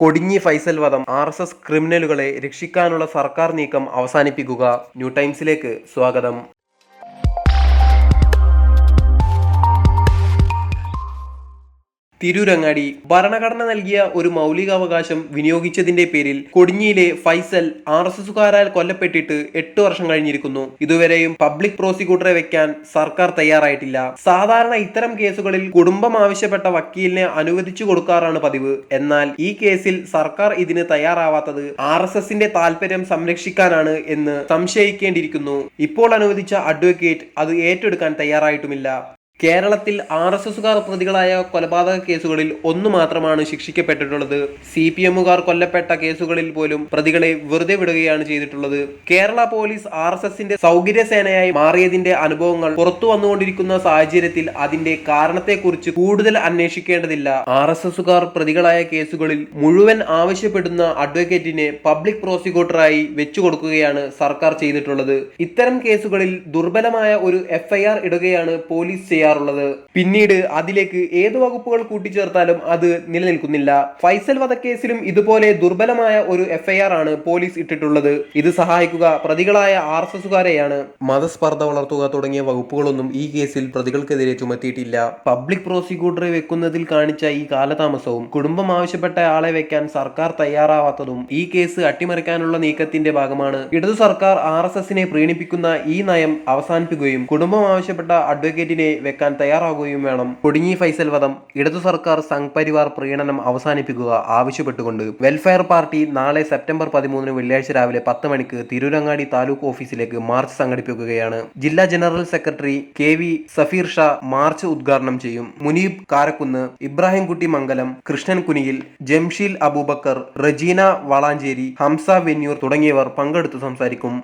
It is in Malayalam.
കൊടിഞ്ഞി ഫൈസൽ വധം ആർ എസ് എസ് ക്രിമിനലുകളെ രക്ഷിക്കാനുള്ള സർക്കാർ നീക്കം അവസാനിപ്പിക്കുക ന്യൂ ടൈംസിലേക്ക് സ്വാഗതം. തിരൂരങ്ങാടി ഭരണഘടന നൽകിയ ഒരു മൗലികാവകാശം വിനിയോഗിച്ചതിന്റെ പേരിൽ കൊടിഞ്ഞിയിലെ ഫൈസൽ ആർ എസ് എസുകാരാൽ കൊല്ലപ്പെട്ടിട്ട് എട്ട് വർഷം കഴിഞ്ഞിരിക്കുന്നു. ഇതുവരെയും പബ്ലിക് പ്രോസിക്യൂട്ടറെ വെക്കാൻ സർക്കാർ തയ്യാറായിട്ടില്ല. സാധാരണ ഇത്തരം കേസുകളിൽ കുടുംബം ആവശ്യപ്പെട്ട വക്കീലിനെ അനുവദിച്ചു കൊടുക്കാറാണ് പതിവ്. എന്നാൽ ഈ കേസിൽ സർക്കാർ ഇതിന് തയ്യാറാവാത്തത് ആർ എസ് എസിന്റെ താല്പര്യം സംരക്ഷിക്കാനാണ് എന്ന് സംശയിക്കേണ്ടിയിരിക്കുന്നു. ഇപ്പോൾ അനുവദിച്ച അഡ്വക്കേറ്റ് അത് ഏറ്റെടുക്കാൻ തയ്യാറായിട്ടുമില്ല. കേരളത്തിൽ ആർ എസ് എസുകാർ പ്രതികളായ കൊലപാതക കേസുകളിൽ ഒന്നു മാത്രമാണ് ശിക്ഷിക്കപ്പെട്ടിട്ടുള്ളത്. സി പി എമ്മുകാർ കൊല്ലപ്പെട്ട കേസുകളിൽ പോലും പ്രതികളെ വെറുതെ വിടുകയാണ് ചെയ്തിട്ടുള്ളത്. കേരള പോലീസ് ആർ എസ് എസിന്റെ സൗകര്യ സേനയായി മാറിയതിന്റെ അനുഭവങ്ങൾ പുറത്തു വന്നുകൊണ്ടിരിക്കുന്ന സാഹചര്യത്തിൽ അതിന്റെ കാരണത്തെക്കുറിച്ച് കൂടുതൽ അന്വേഷിക്കേണ്ടതില്ല. ആർ എസ് എസുകാർ പ്രതികളായ കേസുകളിൽ മുഴുവൻ ആവശ്യപ്പെടുന്ന അഡ്വക്കേറ്റിനെ പബ്ലിക് പ്രോസിക്യൂട്ടറായി വെച്ചു കൊടുക്കുകയാണ് സർക്കാർ ചെയ്തിട്ടുള്ളത്. ഇത്തരം കേസുകളിൽ ദുർബലമായ ഒരു എഫ്ഐആർ ഇടുകയാണ് പോലീസ് ചെയ്യാറുള്ളത്. പിന്നീട് അതിലേക്ക് ഏത് വകുപ്പുകൾ കൂട്ടിച്ചേർത്താലും അത് നിലനിൽക്കുന്നില്ല. ഫൈസൽ വധക്കേസിലും ഇതുപോലെ ദുർബലമായ ഒരു എഫ്ഐആർ ആണ് പോലീസ് ഇട്ടിട്ടുള്ളത്. ഇത് സഹായിക്കുക പ്രതികളായ ആർ എസ് എസുകാരെയാണ്. മതസ്പർദ്ധ വളർത്തുക തുടങ്ങിയ വകുപ്പുകളൊന്നും ഈ കേസിൽ പ്രതികൾക്കെതിരെ ചുമത്തിയിട്ടില്ല. പബ്ലിക് പ്രോസിക്യൂട്ടറെ വെക്കുന്നതിൽ കാണിച്ച ഈ കാലതാമസവും കുടുംബം ആവശ്യപ്പെട്ട ആളെ വെക്കാൻ സർക്കാർ തയ്യാറാവാത്തതും ഈ കേസ് അട്ടിമറിക്കാനുള്ള നീക്കത്തിന്റെ ഭാഗമാണ്. ഇടതു സർക്കാർ ആർ എസ് എസിനെ പ്രീണിപ്പിക്കുന്ന ഈ നയം അവസാനിപ്പിക്കുകയും കുടുംബം ആവശ്യപ്പെട്ട അഡ്വക്കേറ്റിനെ വെക്കാൻ തയ്യാറാകുകയും വേണം. കൊടിഞ്ഞി ഫൈസൽ വധം ഇടതു സർക്കാർ സംഘ് പരിവാർ പ്രീണനം അവസാനിപ്പിക്കുക ആവശ്യപ്പെട്ടുകൊണ്ട് വെൽഫെയർ പാർട്ടി നാളെ സെപ്റ്റംബർ പതിമൂന്നിന് വെള്ളിയാഴ്ച രാവിലെ പത്ത് മണിക്ക് തിരൂരങ്ങാടി താലൂക്ക് ഓഫീസിലേക്ക് മാർച്ച് സംഘടിപ്പിക്കുകയാണ്. ജില്ലാ general secretary K V Safeer Shah march ഉദ്ഘാടനം ചെയ്യും. മുനീബ് കാരക്കുന്ന് ഇബ്രാഹിംകുട്ടി മംഗലം കൃഷ്ണൻ കുനിയിൽ ജംഷീൽ അബൂബക്കർ റജീന വളാഞ്ചേരി ഹംസ വെന്യൂർ തുടങ്ങിയവർ പങ്കെടുത്ത് സംസാരിക്കും.